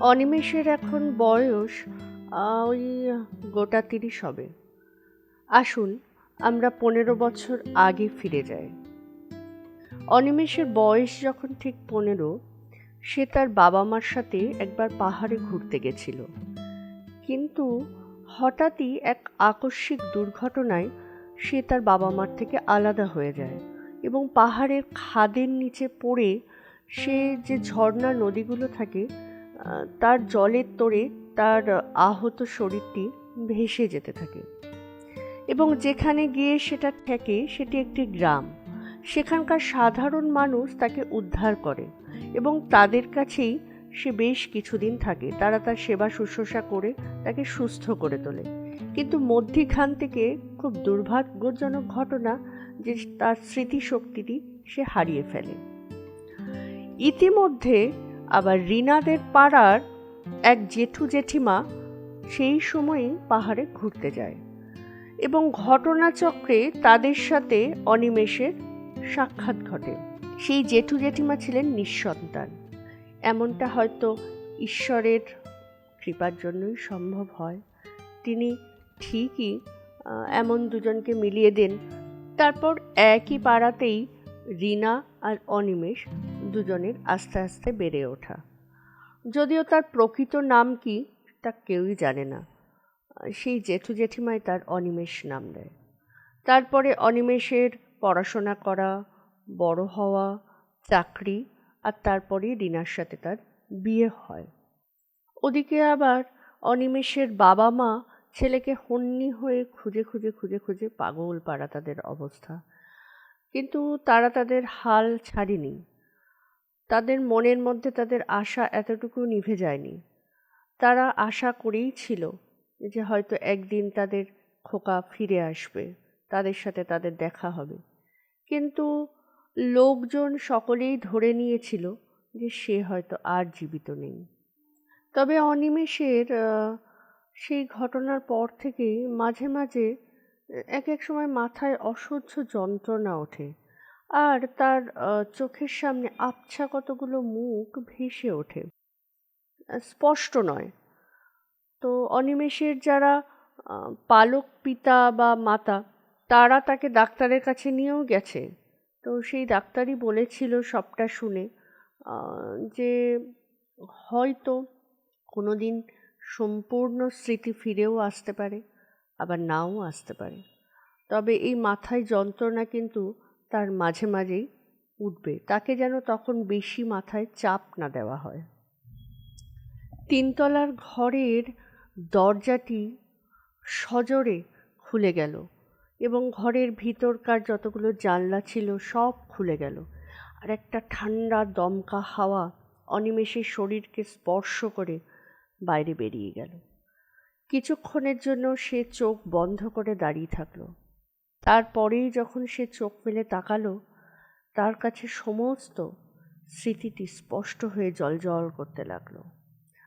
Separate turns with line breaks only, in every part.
অনিমেষের এখন বয়স ওই গোটা তিরিশ হবে। আসুন, আমরা পনেরো বছর আগে ফিরে যাই। অনিমেষের বয়স যখন ঠিক পনেরো, সে তার বাবা মার সাথে একবার পাহাড়ে ঘুরতে গেছিল। কিন্তু হঠাৎই এক আকস্মিক দুর্ঘটনায় সে তার বাবা মার থেকে আলাদা হয়ে যায় এবং পাহাড়ের খাদের নিচে পড়ে সে যে ঝর্ণা নদীগুলো থাকে তার জলের তোড়ে তার আহত শরীরটি ভেসে যেতে থাকে। এবং যেখানে গিয়ে সেটা ঠেকে সেটি একটি গ্রাম। সেখানকার সাধারণ মানুষ তাকে উদ্ধার করে এবং তাদের কাছেই সে বেশ কিছুদিন থাকে। তারা তার সেবা শুশ্রূষা করে তাকে সুস্থ করে তোলে। কিন্তু মধ্যিখান থেকে খুব দুর্ভাগ্যজনক ঘটনা যে তার স্মৃতিশক্তিটি সে হারিয়ে ফেলে। ইতিমধ্যে আবার রিনাদের পাড়ার এক জেঠু জেঠিমা সেই সময়ই পাহাড়ে ঘুরতে যায় এবং ঘটনাচক্রে তাদের সাথে অনিমেষের সাক্ষাৎ ঘটে। সেই জেঠু জেঠিমা ছিলেন নিঃসন্তান। এমনটা হয়তো ঈশ্বরের কৃপার জন্যই সম্ভব হয়। তিনি ঠিকই এমন দুজনকে মিলিয়ে দেন। তারপর একই পাড়াতেই রিনা আর অনিমেষ দুজনের আস্তে আস্তে বেড়ে ওঠা। যদিও তার প্রকৃত নাম কি, তা কেউই জানে না। সেই জেঠু জেঠিমাই তার অনিমেষ নাম দেয়। তারপরে অনিমেষের পড়াশোনা করা, বড় হওয়া, চাকরি আর তারপরে রিনার সাথে তার বিয়ে হয়। ওদিকে আবার অনিমেষের বাবা মা ছেলেকে হন্যি হয়ে খুঁজে খুঁজে খুঁজে খুঁজে পাগল পাড়া তাদের অবস্থা। কিন্তু তারা তাদের হাল ছাড়েনি। তাদের মনের মধ্যে তাদের আশা এতটুকু নিভে যায়নি। তারা আশা করেই ছিল যে হয়তো একদিন তাদের খোকা ফিরে আসবে, তাদের সাথে তাদের দেখা হবে। কিন্তু লোকজন সকলেই ধরে নিয়েছিল যে সে হয়তো আর জীবিত নেই। তবে অনিমেষের সেই ঘটনার পর থেকেই মাঝে মাঝে এক এক সময় মাথায় অসহ্য যন্ত্রণা ওঠে। আর তার চোখের সামনে আবছা কতগুলো মুখ ভেসে ওঠে। স্পষ্ট নয়। তো অনিমেষের যারা পালক পিতা বা মাতা, তারা তাকে ডাক্তারের কাছে নিয়েও গেছে। তো সেই ডাক্তারই বলেছিল সবটা শুনে যে হয়তো কোনো দিন সম্পূর্ণ স্মৃতি ফিরেও আসতে পারে, আবার নাও আসতে পারে। তবে এই মাথায় যন্ত্রণা কিন্তু তার মাঝে মাঝেই উঠবে। তাকে যেন তখন বেশি মাথায় চাপ না দেওয়া হয়। তিনতলার ঘরের দরজাটি সজোরে খুলে গেল এবং ঘরের ভিতরকার যতগুলো জানলা ছিল সব খুলে গেল। আর একটা ঠান্ডা, দমকা হাওয়া অনিমেষে শরীরকে স্পর্শ করে বাইরে বেরিয়ে গেল। কিছুক্ষণের জন্য সে চোখ বন্ধ করে দাঁড়িয়ে থাকল। তারপরেই যখন সে চোখ মেলে তাকালো, তার কাছে সমস্ত স্মৃতিটি স্পষ্ট হয়ে জলজল করতে লাগল।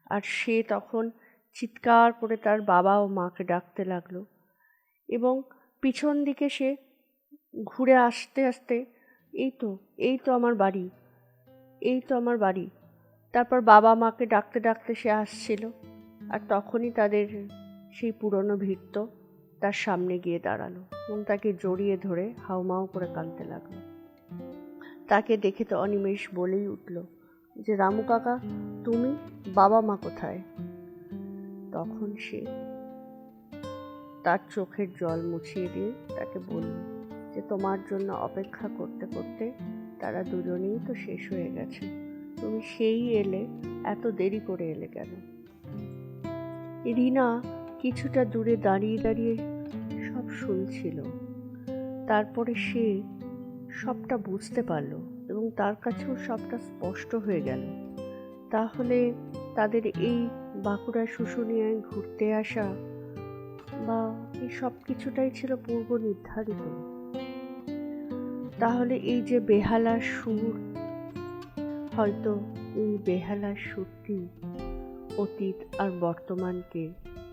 আর সে তখন চিৎকার করে তার বাবা ও মাকে ডাকতে লাগল এবং পিছন দিকে সে ঘুরে আসতে আসতে, এই তো এই তো আমার বাড়ি, এই তো আমার বাড়ি। তারপর বাবা মাকে ডাকতে ডাকতে সে আসছিল আর তখনই তাদের সেই পুরনো ভিড়ত তার সামনে গিয়ে দাঁড়াল এবং তাকে জড়িয়ে ধরে হাউমাউ করে কাঁদতে লাগল। তাকে দেখে তো অনিমেষ বলেই উঠল যে, রামু কাকা, তুমি বাবা মা কোথায়? তখন সে তার চোখের জল মুছিয়ে দিয়ে তাকে বলল যে, তোমার জন্য অপেক্ষা করতে করতে তারা দুজনেই তো শেষ হয়ে গেছে। তুমি সেই এলে, এত দেরি করে এলে কেন? রিনা কিছুটা দূরে দাঁড়িয়ে দাঁড়িয়ে সব শুনছিল। তারপরে সে সবটা বুঝতে পারল এবং তার কাছেও সবটা স্পষ্ট হয়ে গেল। তাহলে তাদের এই বাঁকুড়া শুশুনিয়ায় ঘুরতে আসা বা এই সব কিছুটাই ছিল পূর্ব নির্ধারিত। তাহলে এই যে বেহালার সুর, হয়তো এই বেহালার সুরটি অতীত আর বর্তমানকে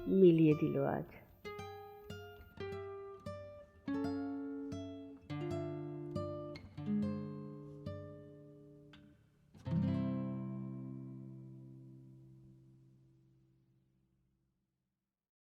মিলিয়ে দিল আজ।